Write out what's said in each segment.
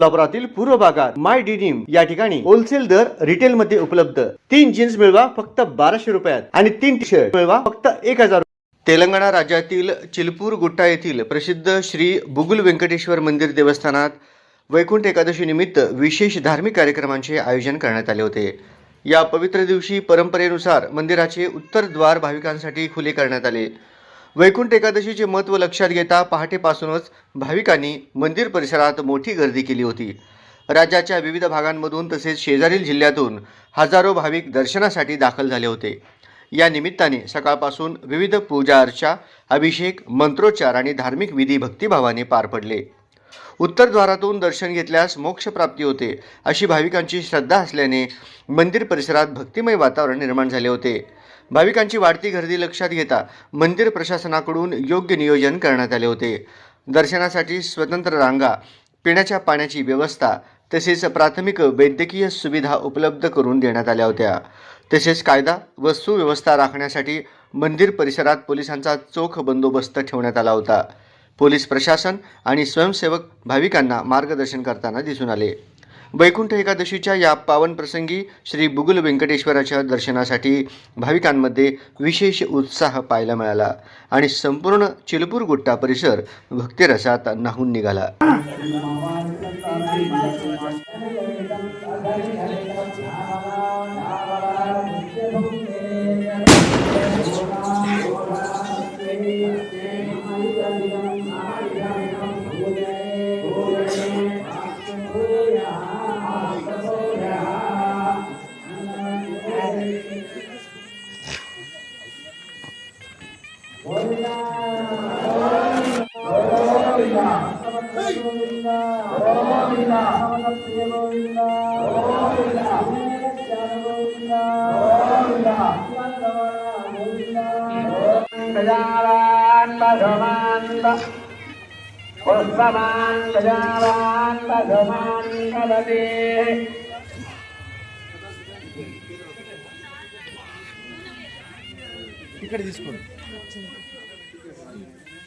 कोल्हापुरातील पूर्व भागात माय डिनिम या ठिकाणी होलसेल दर रिटेल मध्ये उपलब्ध. तीन जीन्स मिळवा फक्त बाराशे रुपयात आणि तीन टी शर्ट मिळवा फक्त एक हजार तेलंगणा राज्यातील चिलपूर गुट्टा येथील प्रसिद्ध श्री बुगुल व्यंकटेश्वर मंदिर देवस्थानात वैकुंठ एकादशी निमित्त विशेष धार्मिक कार्यक्रमांचे आयोजन करण्यात आले होते. या पवित्र दिवशी परंपरेनुसार मंदिराचे उत्तर द्वार भाविकांसाठी खुले करण्यात आले. वैकुंठ एकादशीचे महत्त्व लक्षात घेता पहाटेपासूनच भाविकांनी मंदिर परिसरात मोठी गर्दी केली होती. राज्याच्या विविध भागांमधून तसेच शेजारील जिल्ह्यातून हजारो भाविक दर्शनासाठी दाखल झाले होते. या निमित्ताने सकाळपासून विविध पूजा अर्चा अभिषेक मंत्रोच्चार आणि धार्मिक विधी भक्तिभावाने पार पडले. उत्तरद्वारातून दर्शन घेतल्यास मोक्षप्राप्ती होते अशी भाविकांची श्रद्धा असल्याने मंदिर परिसरात भक्तिमय वातावरण निर्माण झाले होते. भाविकांची वाढती गर्दी लक्षात घेता मंदिर प्रशासनाकडून योग्य नियोजन करण्यात आले होते. दर्शनासाठी स्वतंत्र रांगा पिण्याच्या पाण्याची व्यवस्था तसेच प्राथमिक वैद्यकीय सुविधा उपलब्ध करून देण्यात आल्या होत्या. तसेच कायदा व सुव्यवस्था राखण्यासाठी मंदिर परिसरात पोलिसांचा चोख बंदोबस्त ठेवण्यात आला होता. पोलीस प्रशासन आणि स्वयंसेवक भाविकांना मार्गदर्शन करताना दिसून आले. वैकुंठ एकादशीच्या या पावन प्रसंगी श्री बुगुल व्यंकटेश्वराच्या दर्शनासाठी भाविकांमध्ये विशेष उत्साह पाहायला मिळाला आणि संपूर्ण चिलपूर गुट्टा परिसर भक्तिरसात नाहून निघाला. పుష్పమాన్ ప్రజావాన్ పదమాన్ పదతే ఇక్కడ తీసుకోండి.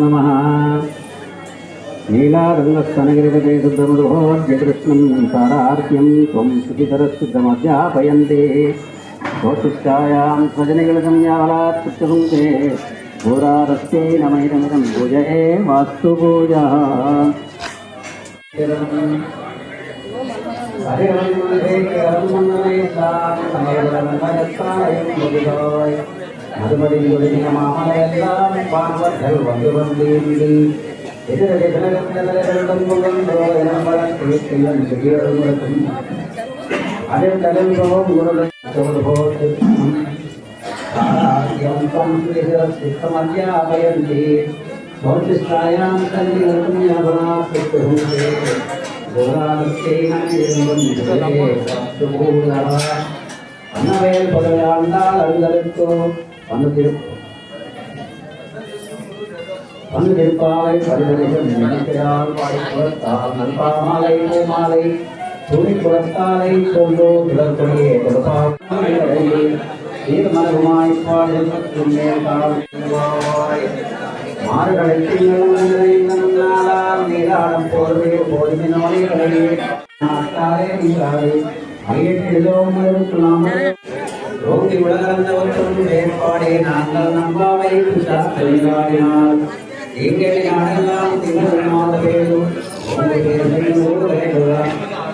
नमः नीलारङ्गस्तनगिरिगते शुद्धमृभोद्यकृष्णं सारार्क्यं त्वं शुचितरशुद्धमध्यापयन्ते स्वशिष्टायां स्वजनिकलकं यावलात् पुत्रहुङ्के घोरारस्ते नमैदमिदं पूजये वास्तु पूजा மதுமதியெல்லாம் பாவர்கள் வந்து வந்தேன் எதிரடி ஜனகத்தினர்களும் புகழ்ந்தோ என வளர்த்தேன் செய்யும் அதில் தலைவரும் குருடன் போது சித்தமத்தியாபயந்தி भौतिष्ठायां அன்னவேல் பகையாண்டால் அழுதலுக்கோ வந்து திரு வந்து திருப்பாவை பரிதலிகம் நினைக்கிறாள் பாடிப்புறத்தால் நல்பாமாலை பூமாலை துணி புறத்தாலை சொல்லோ விளக்கொடியே கொடுப்பாய் தீர்மனகுமாய் நீர்மலகுமாய் பாடுபற்றும் மாறுகளைத்தினால் நீராடம் போர்வே போதுமை நோய்களை நாட்டாரே நீராடு. அயற்றிலோம் ரோகி உலகந்தவற்றும் வேறுபாடே நாங்கள் நம்பாவை சாத்திராடினார் எங்களை